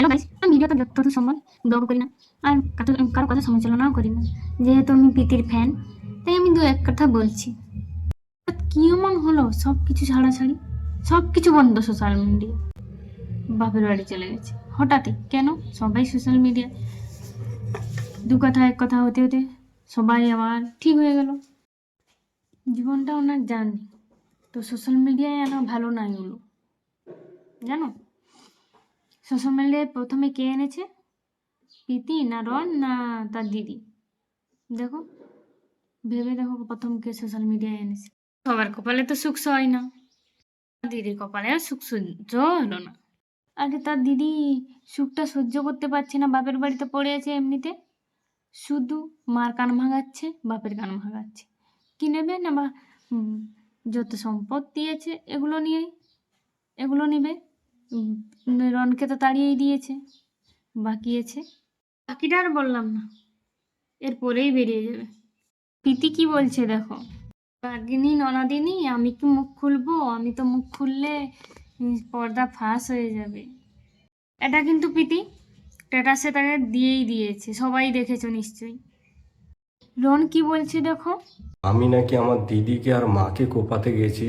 Hello guys আমি ভিডিওটা যতটুকু সম্ভব ব্লগ করি না। আর কারও কথা সমালোচনাও করি না। যেহেতু আমি প্রীতির ফ্যান তাই আমি দু এক কথা বলছি। কি এমন হলো? সব কিছু ছাড়াছাড়ি। সব কিছু বন্ধ সোশ্যাল মিডিয়া বাপের বাড়ি চলে গেছে। হঠাৎই। কেন? সবাই সোশ্যাল মিডিয়া দু কথা, এক কথা হতে হতে সবাই আবার ঠিক হয়ে গেল। জীবনটা ওনার জানি। তো সোশ্যাল মিডিয়ায় আনা ভালো নাই হলো। জানো? মিডিয়ায় প্রথমে কে এনেছে প্রীতি না রন না তার দিদি দেখো ভেবে দেখো প্রথম কে সোশ্যাল মিডিয়ায় এনেছে সবার কপালে তো সুখ হয় না দিদির কপালে আর সুখ সহ্য হলো না আরে তার দিদি সুখটা সহ্য করতে পারছে না বাপের বাড়িতে পড়ে আছে এমনিতে শুধু মার কান ভাঙাচ্ছে বাপের কান ভাঙাচ্ছে কি নেবে না বা যত সম্পত্তি আছে এগুলো নিয়েই এগুলো নেবে রনকে তো তাড়িয়েই দিয়েছে বাকি আছে। বাকিটা আর বললাম না এরপরেই বেরিয়ে যাবে। প্রীতি কি বলছে দেখো? বাগিনী ননাদিনী আমি কি মুখ খুলবো? আমি তো মুখ খুললে পর্দা ফাঁস হয়ে যাবে। এটা কিন্তু প্রীতি স্ট্যাটাসে তাকে দিয়েই দিয়েছে সবাই দেখেছ নিশ্চয়ই। রন কি বলছে দেখো? আমি নাকি আমার দিদিকে আর মাকে কোপাতে গেছি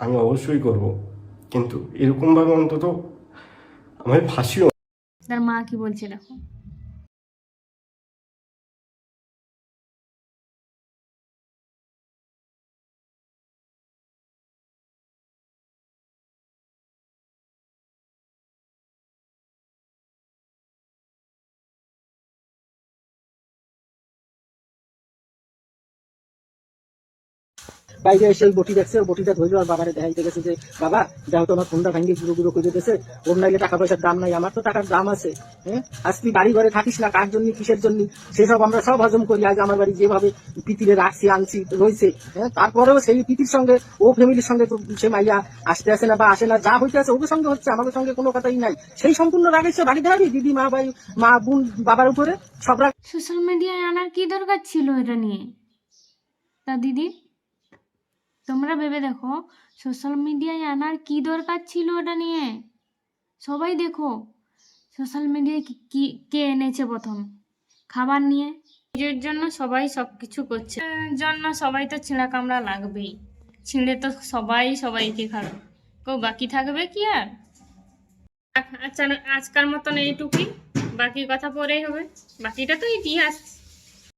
আমি অবশ্যই করব। কিন্তু এরকমভাবে অন্তত আমায় ফাঁসিও তার মা কি বলছে দেখো? এসে বটি দেখছে, বটিটা ধরলো আর বাবারে যে, বাবা তো আমার ফোনটা ভাঙ্গি গুঁড়ো গুঁড়ো করে ওর নাইলে টাকা পয়সার দাম নাই, আমার তো টাকার দাম আছে হ্যাঁ? আজ তুই বাড়ি ঘরে থাকিস না, কার জন্য, কিসের জন্য? সেসব আমরা সব হজম করি, আজ আমার বাড়ি যেভাবে পিতিরে রাখছি, আনছি, রয়েছে হ্যাঁ? তারপরেও সেই পিতির সঙ্গে, ও ফ্যামিলির সঙ্গে সে মাইয়া আসতে আসে না বা আসে না, যা হইতে আছে ওদের সঙ্গে হচ্ছে, আমাদের সঙ্গে কোনো কথাই নাই। সেই সম্পূর্ণ রাগে সে বাড়ি দেখাবি দিদি, মা, ভাই, মা, বোন, বাবার উপরে সব রাগ সোশ্যাল মিডিয়ায় আনার কি দরকার ছিল এটা নিয়ে? তা দিদি? তোমরা ভেবে দেখো সোশ্যাল মিডিয়ায় আনার কি দরকার ছিল ওটা নিয়ে? সবাই দেখো সোশ্যাল মিডিয়ায় কি, কি- এনেছে প্রথম? খাবার নিয়ে? নিজের জন্য সবাই সব কিছু করছে জন্য সবাই তো ছিঁড়া কামড়া লাগবেই। ছিঁড়ে তো সবাই সবাইকে খাবে। কেউ বাকি থাকবে কি আর? আচ্ছা আজকাল মতন এইটুকুই। বাকি কথা পরেই হবে। বাকিটা তো ইতিহাস।